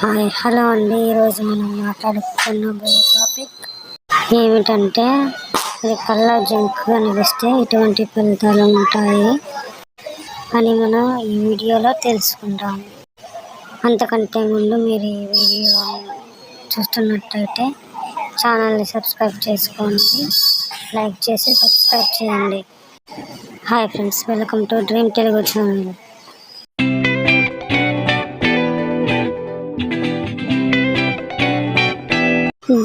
Hi hello అండి. ఈరోజు మనం మాట్లాడుకున్నబోయే టాపిక్ ఏమిటంటే అది కళ్ళ జంక్ కనిపిస్తే ఎటువంటి ఫలితాలు ఉంటాయి అని మనం ఈ వీడియోలో తెలుసుకుంటాం. అంతకంటే ముందు మీరు ఈ వీడియో చూస్తున్నట్టయితే ఛానల్ని సబ్స్క్రైబ్ చేసుకోండి. లైక్ చేసి సబ్స్క్రైబ్ చేయండి. Hi friends welcome to dream Telugu channel.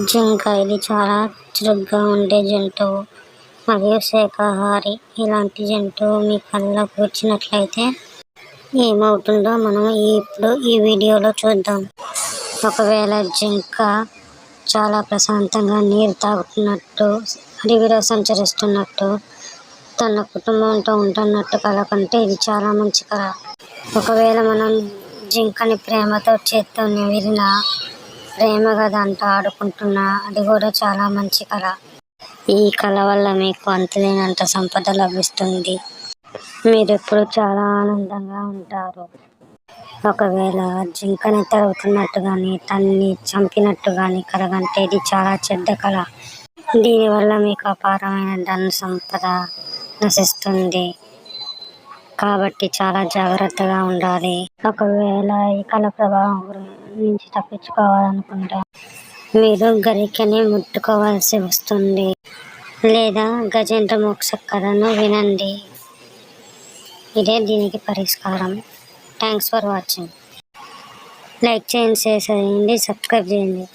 జింక ఇది చాలా చురుగ్గా ఉండే జంతువు. మరియు శాఖాహారి ఇలాంటి జంతువు మీ కళ్ళకు వచ్చినట్లయితే ఏమవుతుందో మనం ఇప్పుడు ఈ వీడియోలో చూద్దాం. ఒకవేళ జింక చాలా ప్రశాంతంగా నీరు తాగుతున్నట్టు అడవిలో సంచరిస్తున్నట్టు తన కుటుంబంతో ఉంటున్నట్టు కళ కంటే ఇది చాలా మంచి కళ ఒకవేళ మనం జింకని ప్రేమతో చేత్తో నిమిరిన ప్రేమగా దాంతో ఆడుకుంటున్నా. అది కూడా చాలా మంచి కళ ఈ కళ వల్ల మీకు అంతులేనంత సంపద లభిస్తుంది. మీరు ఎప్పుడు చాలా ఆనందంగా ఉంటారు. ఒకవేళ జింకని తరుగుతున్నట్టు కానీ తన్ని చంపినట్టు కానీ కలగంటే ఇది చాలా చెడ్డ కళ. దీనివల్ల మీకు అపారమైన ధన సంపద నశిస్తుంది. కాబట్టి చాలా జాగ్రత్తగా ఉండాలి. ఒకవేళ ఈ కళ ప్రభావం నుంచి తప్పించుకోవాలనుకుంటే మీరు గరికని ముట్టుకోవాల్సి వస్తుంది. లేదా గజేంద్ర మోక్ష కథను వినండి. ఇదే దీనికి పరిష్కారం. థ్యాంక్స్ ఫర్ వాచింగ్ లైక్ చేయండి షేర్ చేయండి సబ్స్క్రైబ్ చేయండి.